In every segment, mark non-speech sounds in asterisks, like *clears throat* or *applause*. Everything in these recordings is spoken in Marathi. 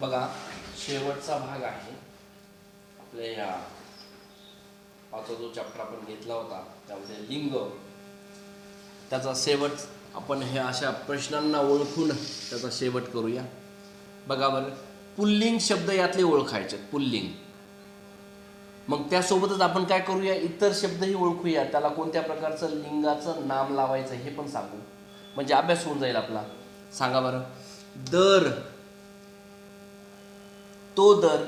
बघा शेवटचा भाग आहे. आपल्या ह्या पाचवा जो चॅप्टर आपण घेतला होता त्यामध्ये लिंग. त्याचा शेवट आपण हे अशा प्रश्नांना ओळखून त्याचा शेवट करूया. बघा बरं पुल्लिंग शब्द यातले ओळखायचे पुल्लिंग. मग त्यासोबतच आपण काय करूया इतर शब्दही ओळखूया. त्याला कोणत्या प्रकारचं लिंगाचं नाम लावायचं हे पण सांगू. म्हणजे अभ्यास होऊन जाईल आपला. सांगा बरं. दर. तो दर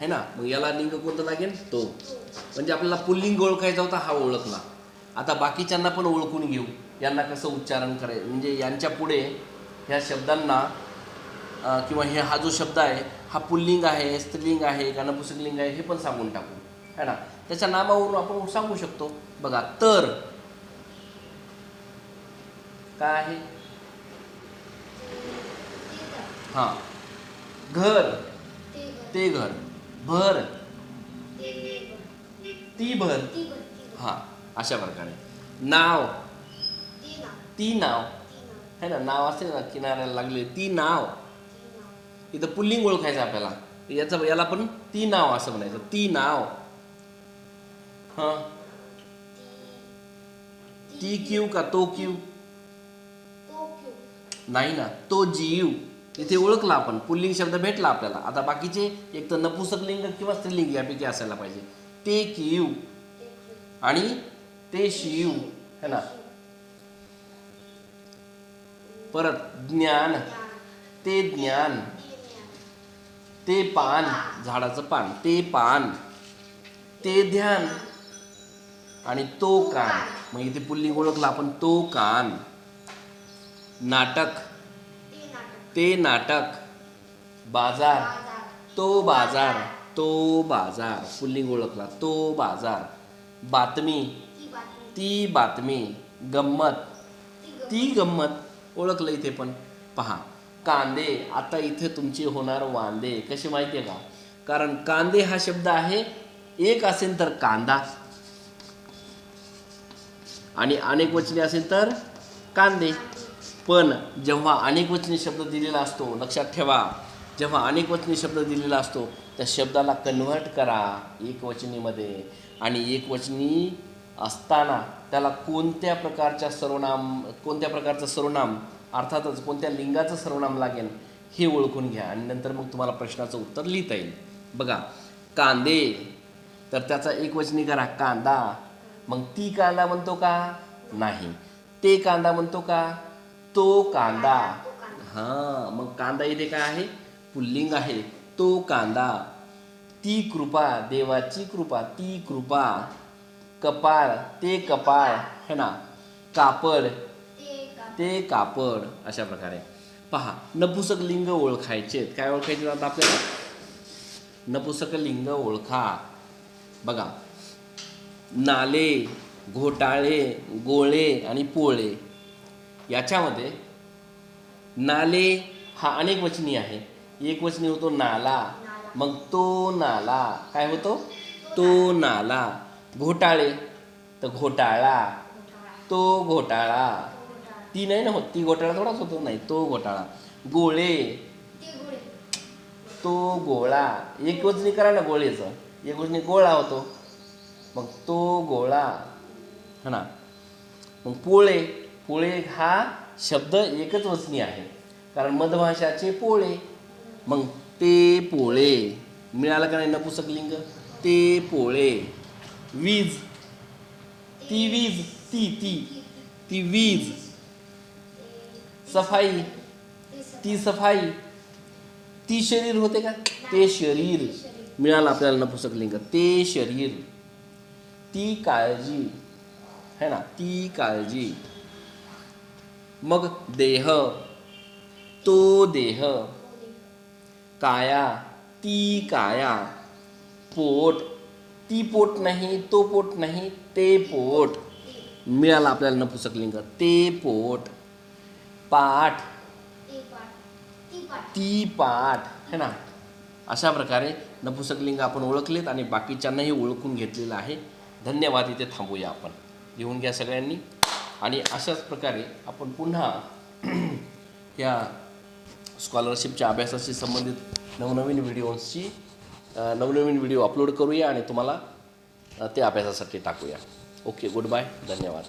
है ना? मग याला लिंग कोणतं लागेल? तो. म्हणजे आपल्याला पुल्लिंग ओळखायचा होता हा ओळखला. आता बाकीच्यांना पण ओळखून घेऊ. यांना कसं उच्चारण करायचं म्हणजे यांच्या पुढे ह्या शब्दांना किंवा हे हा जो शब्द आहे हा पुल्लिंग आहे स्त्रीलिंग आहे का आहे हे पण सांगून टाकू. है ना? त्याच्या नामावरून आपण सांगू शकतो. बघा तर. काय आहे? हां. घर. ते घर. भर. ती भर. हां अशा प्रकारे. नाव. ती नाव. है ना नाव असते ना किनाऱ्याला लागले. ती नाव. इथं पुल्लिंग ओळखायचं आपल्याला. याचं याला पण ती नाव असं म्हणायचं. ती नाव. हां. ती क्यू का तो क्यू. नाही ना तो जीव. इथे ओळखला आपण. पुल्लिंग शब्द भेटला आपल्याला. आता बाकीचे एक तर नपुसक लिंग किंवा स्त्रीलिंग यापैकी असायला पाहिजे. ते किव आणि ते शिव है ना? परत ज्ञान. ते ज्ञान. ते पान. झाडाचं पान. ते पान. ते ध्यान. आणि तो कान. मग इथे पुल्लिंग ओळखला आपण तो कान. नाटक. ते नाटक बाजार तो बाजार तो बाजार पुल्लिंग ओळखला तो बाजार बातमी ती बातमी गंमत ती गंमत ओळखलं इथे पण. पहा कांदे आता इथे तुमचे होणार वांदे. कसे माहिती आहे का? कारण कांदे हा शब्द आहे एक असेल तर कांदा. आणि अनेक वचने असेल तर कांदे. पण जेव्हा अनेकवचनी शब्द दिलेला असतो लक्षात ठेवा. जेव्हा अनेकवचनी शब्द दिलेला असतो त्या शब्दाला कन्व्हर्ट करा एकवचनीमध्ये आणि एकवचनी असताना त्याला कोणत्या प्रकारच्या सर्वनाम कोणत्या प्रकारचं सर्वनाम अर्थातच कोणत्या लिंगाचं सर्वनाम लागेल हे ओळखून घ्या. आणि नंतर मग तुम्हाला प्रश्नाचं उत्तर लिहिता येईल. बघा कांदे. तर त्याचा एकवचनी करा कांदा. मग ती कांदा म्हणतो का? नाही. ते कांदा म्हणतो का? तो कांदा. हां मग कांदा इथे काय आहे? पुल्लिंग आहे. तो कांदा. ती कृपा देवाची कृपा ती कृपा. कपाळ ते कपाळ है ना? कापड. ते कापड अशा प्रकारे. पहा नपुसक लिंग ओळखायचे काय ओळखायचे आता आपल्याला? नपुसक लिंग ओळखा. बघा. नाले घोटाळे गोळे आणि पोळे. याच्यामध्ये नाले हा अनेक वचनी आहे. एक वचनी होतो नाला. मग तो नाला काय होतो? तो नाला. घोटाळे. तर घोटाळा. तो घोटाळा. ती नाही ना होत. ती घोटाळा थोडाच होतो. नाही तो घोटाळा. गोळे. तो गोळा. एक वचनी करा ना गोळेचं. एक वचनी गोळा होतो. मग तो गोळा. हा ना? मग पोळे. पोळे हा शब्द एकच वचनी आहे. कारण मधभाषाचे पोळे. मग ते पोळे. मिळालं का नाही नपुसक लिंग? ते पोळे. वीज. ती वीज ती ती. ती वीज. सफाई. ती सफाई. ती शरीर होते का? ते शरीर. मिळालं आपल्याला नपुसक लिंग. ते शरीर. ती काळजी. है ना? ती काळजी. मग देह. तो देह. काया ती काया. पोट. ती पोट नाही तो पोट नाही ते पोट. मिळालं आपल्याला नपुसकलिंग ते पोट. पाठ. ती पाठ. है ना? अशा प्रकारे नपुसकलिंग आपण ओळखलेत आणि बाकीच्यांनाही ओळखून घेतलेलं आहे. धन्यवाद इथे थांबूया आपण. लिहून घ्या सगळ्यांनी. आणि अशाच प्रकारे आपण पुन्हा *clears throat* या स्कॉलरशिपच्या अभ्यासाशी संबंधित नवनवीन व्हिडिओची नवनवीन व्हिडिओ अपलोड करूया आणि तुम्हाला ते अभ्यासासाठी टाकूया. ओके गुड बाय धन्यवाद.